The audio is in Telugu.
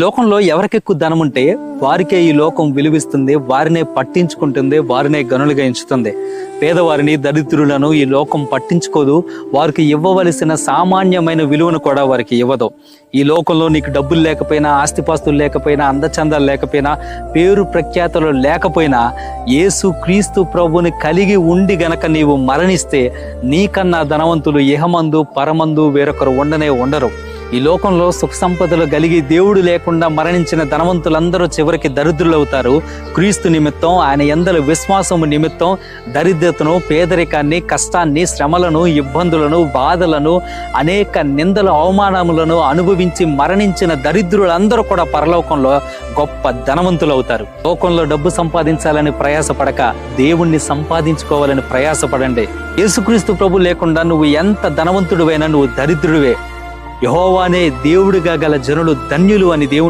లోకంలో ఎవరికెక్కువ ధనం ఉంటే వారికే ఈ లోకం విలువిస్తుంది వారినే పట్టించుకుంటుంది వారినే గనులుగా ఎంచుతుంది. పేదవారిని దరిద్రులను ఈ లోకం పట్టించుకోదు వారికి ఇవ్వవలసిన సామాన్యమైన విలువను కూడా వారికి ఇవ్వదు. ఈ లోకంలో నీకు డబ్బులు లేకపోయినా ఆస్తిపాస్తులు లేకపోయినా అందచందాలు లేకపోయినా పేరు ప్రఖ్యాతలు లేకపోయినా యేసు క్రీస్తు ప్రభుని కలిగి ఉండి గనక నీవు మరణిస్తే నీకన్నా ధనవంతులు ఇహమందు పరమందు వేరొకరు ఉండనే ఉండరు. ఈ లోకంలో సుఖ సంపదలు కలిగి దేవుడు లేకుండా మరణించిన ధనవంతులందరూ చివరికి దరిద్రులు అవుతారు క్రీస్తు నిమిత్తం ఆయన ఎందల విశ్వాసము నిమిత్తం దరిద్రతను పేదరికాన్ని కష్టాన్ని శ్రమలను ఇబ్బందులను బాధలను అనేక నిందల అవమానములను అనుభవించి మరణించిన దరిద్రులందరూ కూడా పరలోకంలో గొప్ప ధనవంతులు అవుతారు లోకంలో డబ్బు సంపాదించాలని ప్రయాసపడక దేవుణ్ణి సంపాదించుకోవాలని ప్రయాసపడండి. యేసుక్రీస్తు ప్రభు లేకుండా నువ్వు ఎంత ధనవంతుడివైనా నువ్వు దరిద్రుడివే. యహోవానే దేవుడిగా గల జనులు ధన్యులు అని దేవుని